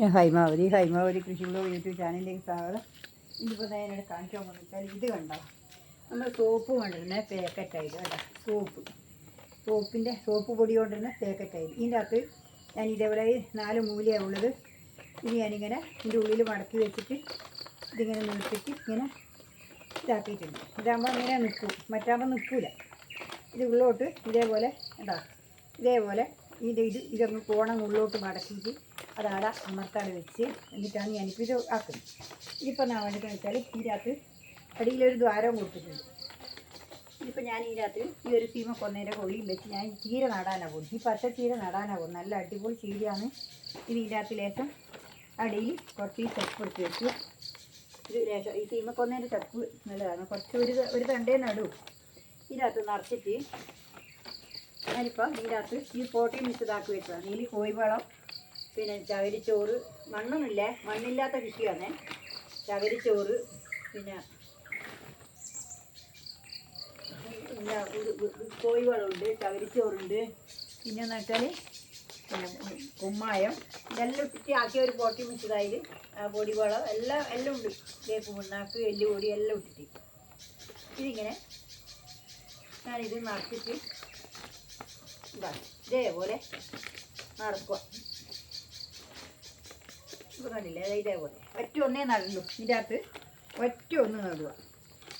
ഞാൻ ഹൈമാവതി ഹൈമാവതി കൃഷി blog YouTube ചാനലിലേക്ക് സ്വാഗതം. ഇതിപ്പോൾ ഞാൻ എന്നോട് കാണിക്കാൻ പോകുന്നത് ഇത് കണ്ടോ? നമ്മൾ സോപ്പ് കൊണ്ടിരുന്ന പാക്കറ്റായിട്ട് കേട്ടോ സോപ്പ്. സോപ്പിന്റെ സോപ്പ് പൊടി കൊണ്ടിരുന്ന പാക്കറ്റായിട്ട് ഇതിന്റെ അകത്ത് ഞാൻ ഇതേപോലെ നാല് മൂലയാണ് ഉള്ളത്. ഇത് ഞാനിങ്ങനെ ഇതിന്റെ ഉള്ളിൽ മടക്കി വെച്ചിട്ട് ഇതിങ്ങനെ നിർത്തിച്ച് ഇങ്ങനെ ഇതാക്കിയിട്ടുണ്ട്. ഇതാകുമ്പോൾ അങ്ങനെ നിൽക്കും. മറ്റാകുമ്പോൾ നിൽക്കില്ല ഇത് ഉള്ളോട്ട് ഇതേപോലെ കേട്ടോ ഇതേപോലെ ഇത് ഇത് ഇതൊന്ന് കോണം ഉള്ളോട്ട് മടക്കിയിട്ട് അത് ആടെ അമർത്താട് വെച്ച് എന്നിട്ടാണ് ഞാനിപ്പോൾ ഇത് ആക്കുന്നത്. ഇതിപ്പോൾ ഞാൻ വേണ്ടത് വെച്ചാൽ ഇതിനകത്ത് അടിയിലൊരു ദ്വാരം കൊടുത്തിട്ടുണ്ട്. ഇതിപ്പോൾ ഞാൻ ഇതിനകത്ത് ഈ ഒരു സീമ കൊന്നേരെ കൊള്ളിയും വെച്ച് ഞാൻ ചീര നടാനാണ് പോകുന്നത്. ഈ പച്ച ചീര നടാനാണ് പോകുന്നത്. നല്ല അടിപൊളി ചീരയാണ്. ഇത് ഇതിനകത്ത് ലേശം അടിയിൽ കുറച്ച് ഈ ചപ്പ് എടുത്ത് വെച്ചു ഇത് ലേശം ഈ സീമ കൊന്നേന്റെ ചപ്പ് നല്ലതാണ്. കുറച്ച് ഒരു ഒരു തണ്ടേ നടൂ. ഇതിനകത്ത് നിറച്ചിട്ട് ഞാനിപ്പോൾ ഇതിന്റെ അകത്ത് ഈ പോട്ടി മിക്സിതാക്കി വെച്ചതാണ്. ഇതിൽ കോഴിവളം പിന്നെ ചവരിച്ചോറ് മണ്ണൊന്നുമില്ലേ? മണ്ണില്ലാത്ത കൃഷിയാണ്. ചവരിച്ചോറ് പിന്നെ കോഴിവളമുണ്ട് ചവരിച്ചോറുണ്ട് പിന്നെ വെച്ചാൽ പിന്നെ കുമ്മായം. ഇതെല്ലാം ഇട്ടിട്ട് ആക്കിയ ഒരു പോട്ടി മിക്സതായിൽ പൊടിവളം എല്ലാം എല്ലാം ഉണ്ട്. വേപ്പ് മുണ്ണാക്ക് എല്ലുപൊടി എല്ലാം ഇട്ടിട്ട്. ഇതിങ്ങനെ ഞാനിത് നിറച്ചിട്ട് ഇതാ ഇതേപോലെ നടക്കുക. ഇത് ഇതേപോലെ. ഒറ്റ ഒന്നേ നടുള്ളൂ ഇതിന്റെ അകത്ത് ഒറ്റ ഒന്ന് നടുക.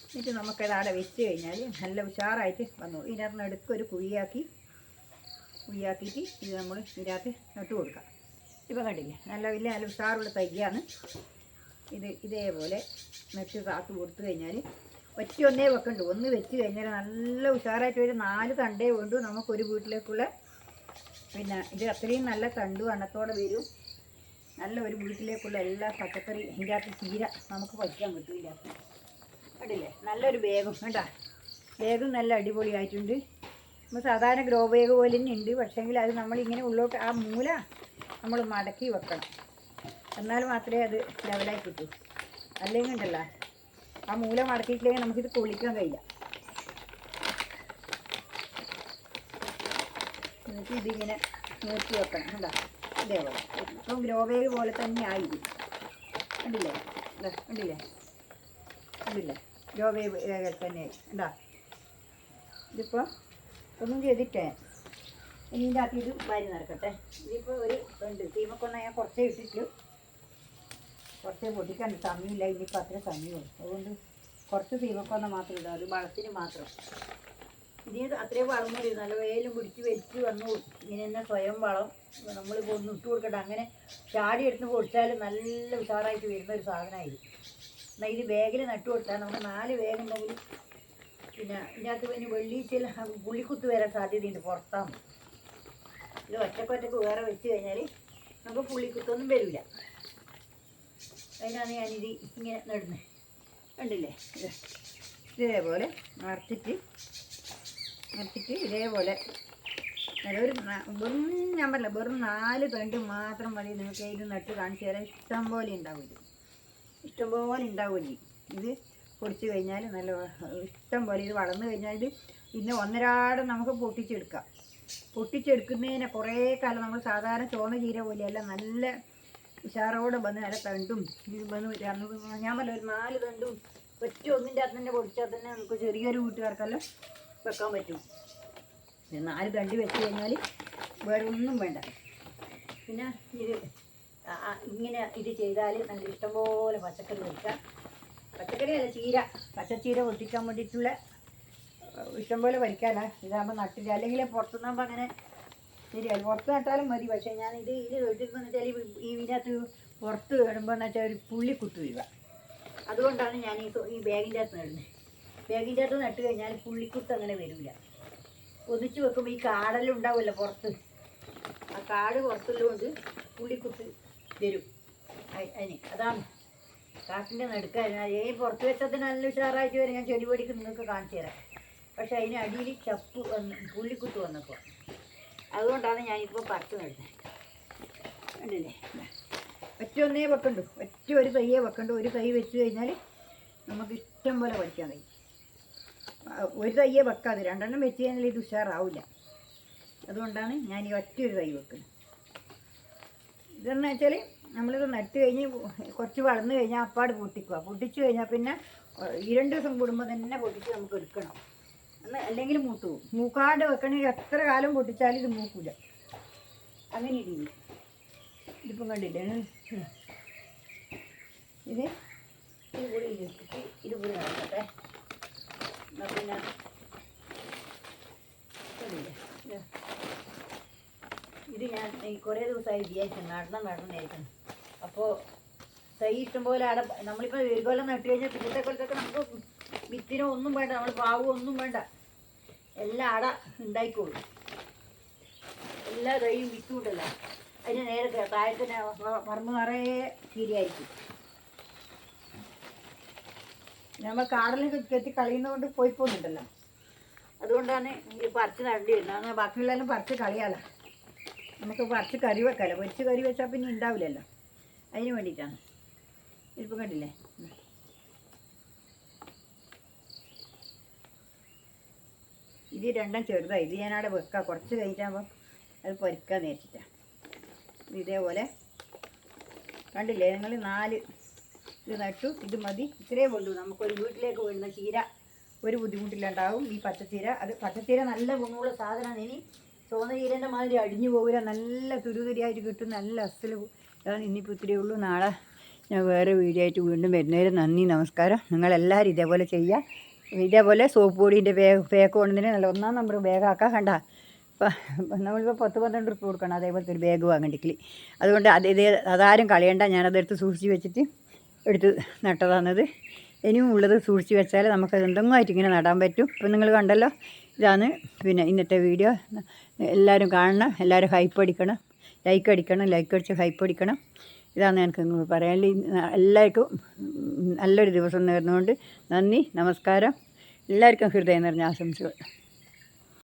എന്നിട്ട് നമുക്കത് അവിടെ വെച്ച് കഴിഞ്ഞാൽ നല്ല ഉഷാറായിട്ട് വന്നു. ഇതിനകത്ത് നടുക്ക് ഒരു കുഴിയാക്കി കുഴിയാക്കിയിട്ട് ഇത് നമ്മൾ ഇതിനകത്ത് നട്ട് കൊടുക്കാം. ഇപ്പം കണ്ടില്ലേ? നല്ല വലിയ നല്ല ഉഷാറുള്ള തൈയാണ്. ഇത് ഇതേപോലെ നട്ട് കാത്തു കൊടുത്തു കഴിഞ്ഞാൽ ഒറ്റ ഒന്നേ വെക്കണ്ടു. ഒന്ന് വെച്ച് കഴിഞ്ഞാൽ നല്ല ഉഷാറായിട്ട് ഒരു നാല് തണ്ടേ വേണ്ടു നമുക്കൊരു വീട്ടിലേക്കുള്ള. പിന്നെ ഇത് അത്രയും നല്ല തണ്ടു അണത്തോടെ വരും. നല്ല ഒരു വീട്ടിലേക്കുള്ള എല്ലാ പച്ചക്കറി എന്റെ അകത്ത് ചീര നമുക്ക് പറിക്കാൻ കിട്ടും ഇതിന്റെ അകത്ത് കണ്ടില്ലേ? നല്ലൊരു വേഗം കേട്ടാ വേഗം നല്ല അടിപൊളിയായിട്ടുണ്ട്. നമ്മൾ സാധാരണ ഗ്രോ ബാഗ് പോലെ തന്നെ ഉണ്ട്. പക്ഷേങ്കിൽ അത് നമ്മളിങ്ങനെ ഉള്ളോട്ട് ആ മൂല നമ്മൾ മടക്കി വെക്കണം. എന്നാൽ മാത്രമേ അത് ലെവലായി കിട്ടൂ. അല്ലെങ്കിൽ ഉണ്ടല്ലോ ആ മൂല മടക്കിയിട്ടില്ലെങ്കിൽ നമുക്കിത് പൊളിക്കാൻ കഴിയില്ല. എന്നിട്ട് ഇതിങ്ങനെ നൂറ്റി വെക്കണം. കണ്ടോ? ഇതേപോലെ. ഇപ്പം ഗ്രോ പോലെ തന്നെ ആയിരിക്കും കണ്ടില്ലേ? കണ്ടില്ലേ? കണ്ടില്ലേ? ഗ്രോ ബാഗ് തന്നെ കണ്ടോ? ഇതിപ്പോൾ ഒന്നും ചെയ്തിട്ടേ. ഇനി ഇതിന്റെ അകത്ത് ഇത് വാരി നടക്കട്ടെ ഇതിപ്പോൾ ഒരു ഉണ്ട് തീമക്കൊന്ന ഞാൻ കുറച്ചേ ഇട്ടിട്ട് കുറച്ചേ പൊട്ടിക്കാൻ സമയമില്ല ഇനിയിപ്പോൾ അത്ര സമയമുള്ളൂ. അതുകൊണ്ട് കുറച്ച് തീമക്കൊന്ന മാത്രം ഇടാം അത് വളത്തിന് മാത്രം. ഇനി അത്രയും വളം മതി നല്ല വേലും പിടിച്ച് വലിച്ച് വന്നു. ഇങ്ങനെ തന്നെ സ്വയം വളം. നമ്മൾ ഒന്ന് ഇട്ട് കൊടുക്കട്ടെ. അങ്ങനെ ചാടി എടുത്ത് പൊടിച്ചാൽ നല്ല ഉഷാറായിട്ട് വരുന്ന ഒരു സാധനമായിരിക്കും. എന്നാൽ ഇത് ബാഗിൽ നട്ടു കൊടുത്താൽ നമുക്ക് നാല് ബാഗുണ്ടെങ്കിൽ പിന്നെ ഇതിനകത്ത് പിന്നെ വെള്ളീച്ചയിൽ പുള്ളിക്കുത്ത് വരാൻ സാധ്യതയുണ്ട് പുറത്താണ് ഇത് ഒറ്റക്കൊറ്റക്ക് വേറെ വെച്ച് കഴിഞ്ഞാൽ നമുക്ക് പുള്ളിക്കുത്തൊന്നും വരില്ല. അതിനാണ് ഞാനിത് ഇങ്ങനെ നടുന്നത് കണ്ടില്ലേ? ഇതേപോലെ നിറച്ചിട്ട് നിറച്ചിട്ട് ഇതേപോലെ ന- വെറും ഞാൻ പറഞ്ഞില്ല വെറും നാല് തണ്ട് മാത്രം മതി നിങ്ങൾക്ക് ഇത് നട്ട് കാണിച്ചു തരാൻ. ഇഷ്ടം പോലെ ഉണ്ടാവും ഇത്. ഇഷ്ടം പോലെ ഉണ്ടാവും ഇത് പൊടിച്ചു കഴിഞ്ഞാൽ നല്ല ഇഷ്ടം പോലെ ഇത് വളർന്നു കഴിഞ്ഞാൽ ഇത് പിന്നെ ഒന്നരാടം നമുക്ക് പൊട്ടിച്ചെടുക്കാം. പൊട്ടിച്ചെടുക്കുന്നതിന് കുറേ കാലം നമ്മൾ സാധാരണ ചോന്ന ചീര പോലെയല്ല നല്ല ഉഷാറോടെ വന്ന് നല്ല തണ്ടും വന്ന് രണ്ട് ഞാൻ പറഞ്ഞ ഒരു നാല് തണ്ടും ഒറ്റ ഒന്നിന്റെ അകത്ത് തന്നെ പൊടിച്ചാൽ തന്നെ നമുക്ക് ചെറിയൊരു വീട്ടുകാർക്കെല്ലാം വെക്കാൻ പറ്റും. നാല് തണ്ടി വെച്ച് കഴിഞ്ഞാൽ വേറെ ഒന്നും വേണ്ട. പിന്നെ ഇത് ഇങ്ങനെ ഇത് ചെയ്താൽ നല്ല ഇഷ്ടംപോലെ പച്ചക്കറി വെക്കാം പച്ചക്കറി അല്ല ചീര. പച്ചച്ചീര പൊട്ടിക്കാൻ വേണ്ടിയിട്ടുള്ള ഇഷ്ടംപോലെ വരിക്കാനാ ഇതാകുമ്പോൾ നട്ടില്ല. അല്ലെങ്കിൽ പുറത്തുനിന്നാകുമ്പോൾ അങ്ങനെ ശരിയല്ല പുറത്ത് നട്ടാലും മതി. പക്ഷേ ഞാൻ ഇത് ഇതിൽ വെട്ടിരുന്നെന്ന് വെച്ചാൽ ഈ ഇതിനകത്ത് പുറത്ത് ഇടുമ്പോൾ എന്ന് വെച്ചാൽ ഒരു പുള്ളി കുത്തു വരിക അതുകൊണ്ടാണ് ഞാൻ ഈ ഈ ബാഗിന്റെ അകത്ത് നടുന്നത്. ബാഗിന്റെ അകത്ത് നട്ട് കഴിഞ്ഞാൽ പുള്ളിക്കുത്ത് അങ്ങനെ വരില്ല ഒന്നിച്ച് വെക്കുമ്പോൾ ഈ കാടെല്ലാം ഉണ്ടാവുമല്ലോ പുറത്ത്. ആ കാട് പുറത്തുള്ളതുകൊണ്ട് പുള്ളിക്കുത്ത് വരും. അതിന് അതാണ് കാട്ടിന്റെ നടുക്കാൻ ഏ പുറത്ത് വെച്ചതിന് നല്ല ഉഷാറായിട്ട് വരെ. ഞാൻ ചെടി പൊടിക്ക് നിങ്ങൾക്ക് കാണിച്ചു തരാം. പക്ഷെ അതിന് അടിയിൽ ചപ്പ് വന്ന് പുള്ളിക്കുത്ത് വന്നപ്പോൾ. അതുകൊണ്ടാണ് ഞാനിപ്പോൾ പറിച്ചു നടുന്നത് കണ്ടില്ലേ. ഒറ്റ ഒന്നേ വെക്കണ്ടു. ഒറ്റ ഒരു തൈയേ വെക്കണ്ടു. ഒരു തൈ വെച്ച് കഴിഞ്ഞാൽ നമുക്ക് ഇഷ്ടം പോലെ പഠിക്കാൻ കഴിയും. ഒരു തയ്യേ വെക്കാതെ രണ്ടെണ്ണം വെച്ച് കഴിഞ്ഞാൽ ഇത് ഉഷാറാവില്ല അതുകൊണ്ടാണ് ഞാൻ ഈ ഒറ്റ ഒരു തൈ വെക്കുന്നത്. ഇതെന്ന് വെച്ചാൽ നമ്മളിത് നട്ട് കഴിഞ്ഞ് കുറച്ച് വളർന്നു കഴിഞ്ഞാൽ അപ്പാട് പൊട്ടിക്കുക പൊട്ടിച്ചു കഴിഞ്ഞാൽ പിന്നെ ഈ രണ്ട് ദിവസം കൂടുമ്പോൾ തന്നെ പൊട്ടിച്ച് നമുക്ക് എടുക്കണം. അല്ലെങ്കിൽ മൂത്തു മൂക്കാണ്ട് വെക്കണമെങ്കിൽ എത്ര കാലം പൊട്ടിച്ചാലും ഇത് മൂക്കൂല. അങ്ങനെ ഇരിക്കും ഇതിപ്പം കണ്ടില്ലേ. ഇത് ഇത് കൂടി ഇതിട്ടിട്ട് ഇത് കൂടി നടക്കട്ടെ. പിന്നെ? ഇത്. ഞാൻ കുറേ ദിവസമായി വിചാരിച്ചു നടണം നടണം അപ്പോൾ തൈ ഇഷ്ടംപോലെ അവിടെ നമ്മളിപ്പോൾ ഒരു കൊല്ലം നട്ടു കഴിഞ്ഞാൽ പിന്നത്തെ കൊല്ലത്തൊക്കെ നമുക്ക് വിത്തിനോ ഒന്നും വേണ്ട നമ്മൾ പാവോ ഒന്നും വേണ്ട. എല്ലാം അട ഉണ്ടായിക്കോളും. എല്ലാ കൈയും വിത്തുണ്ടല്ല അതിന് നേരെ താഴത്തിന് പറമ്പ് നിറയെ കീരിയായിരിക്കും. നമ്മൾ കാടലിൽ കെത്തി കളിയുന്നതുകൊണ്ട് പോയി പോകുന്നുണ്ടല്ലോ അതുകൊണ്ടാണ് ഈ പറിച്ച് നടേണ്ടി വരുന്നത് അങ്ങനെ ബാക്കിയുള്ളതെല്ലാം പറിച്ച് കളിയാലോ നമുക്ക് പറിച്ച് കറി വെക്കാമല്ലോ പൊരിച്ച് കറി വെച്ചാൽ പിന്നെ ഉണ്ടാവില്ലല്ലോ. അതിന് വേണ്ടിയിട്ടാണ്. ഇപ്പം കണ്ടില്ലേ? ഇത് രണ്ടും ചെറുതാണ് ഇത് ഞാനവിടെ വെക്കാം. കുറച്ച് കഴിഞ്ഞാകുമ്പോൾ അത് പൊരിക്കാൻ നേരിച്ചിട്ടാണ് ഇതേപോലെ കണ്ടില്ലേ? നിങ്ങൾ നാല് ഇത് നട്ടു. ഇത് മതി. ഇത്രയേ ഉള്ളൂ. നമുക്കൊരു വീട്ടിലേക്ക് വരുന്ന ചീര ഒരു ബുദ്ധിമുട്ടിലുണ്ടാവും. ഈ പച്ചച്ചീര. അത് പച്ചച്ചീര നല്ല ഗുണമുള്ള സാധനമാണ് ഇനി ചുവന്ന ചീരന്റെ മാതിരി അടിഞ്ഞു പോകില്ല നല്ല തുരുതുരിയായിട്ട് കിട്ടും. നല്ല അസൽ അതാണ് ഇന്നിപ്പോൾ ഇത്രയേ ഉള്ളൂ. നാളെ ഞാൻ വേറെ വീഡിയോ ആയിട്ട് വീണ്ടും വരുന്നവരെ നന്ദി നമസ്കാരം. നിങ്ങളെല്ലാവരും ഇതേപോലെ ചെയ്യുക ഇതേപോലെ സോപ്പ് പൊടീന്റെ ബാഗ് പേക്ക് കൊണ്ടതിന് നല്ല ഒന്നാം നമ്പർ ബാഗാക്കാൻ കണ്ട. നമ്മളിപ്പോൾ പത്ത് പന്ത്രണ്ട് റുപ്യ കൊടുക്കണം അതേപോലത്തെ ഒരു ബാഗ് വാങ്ങണ്ടെങ്കിൽ അതുകൊണ്ട് അത് ഇത് അതാരും കളയണ്ട. ഞാനതെടുത്ത് സൂക്ഷിച്ച് വെച്ചിട്ട് എടുത്ത് നട്ടതാണത്. ഇനിയും ഉള്ളത് സൂക്ഷിച്ച് വെച്ചാൽ നമുക്ക് എന്തെങ്കിലുമായിട്ട് ഇങ്ങനെ നടാൻ പറ്റും. ഇപ്പം നിങ്ങൾ കണ്ടല്ലോ ഇതാണ് പിന്നെ ഇന്നത്തെ വീഡിയോ എല്ലാവരും കാണണം എല്ലാവരും ഹൈപ്പ് അടിക്കണം ലൈക്ക് അടിക്കണം ലൈക്ക് അടിച്ച് ഹൈപ്പ് അടിക്കണം. ഇതാണ് എനിക്ക് നിങ്ങൾ പറയാൻ എല്ലാവർക്കും നല്ലൊരു ദിവസം നേർന്നുകൊണ്ട് നന്ദി നമസ്കാരം. എല്ലാവർക്കും ഹൃദയം നിറഞ്ഞ ആശംസകൾ.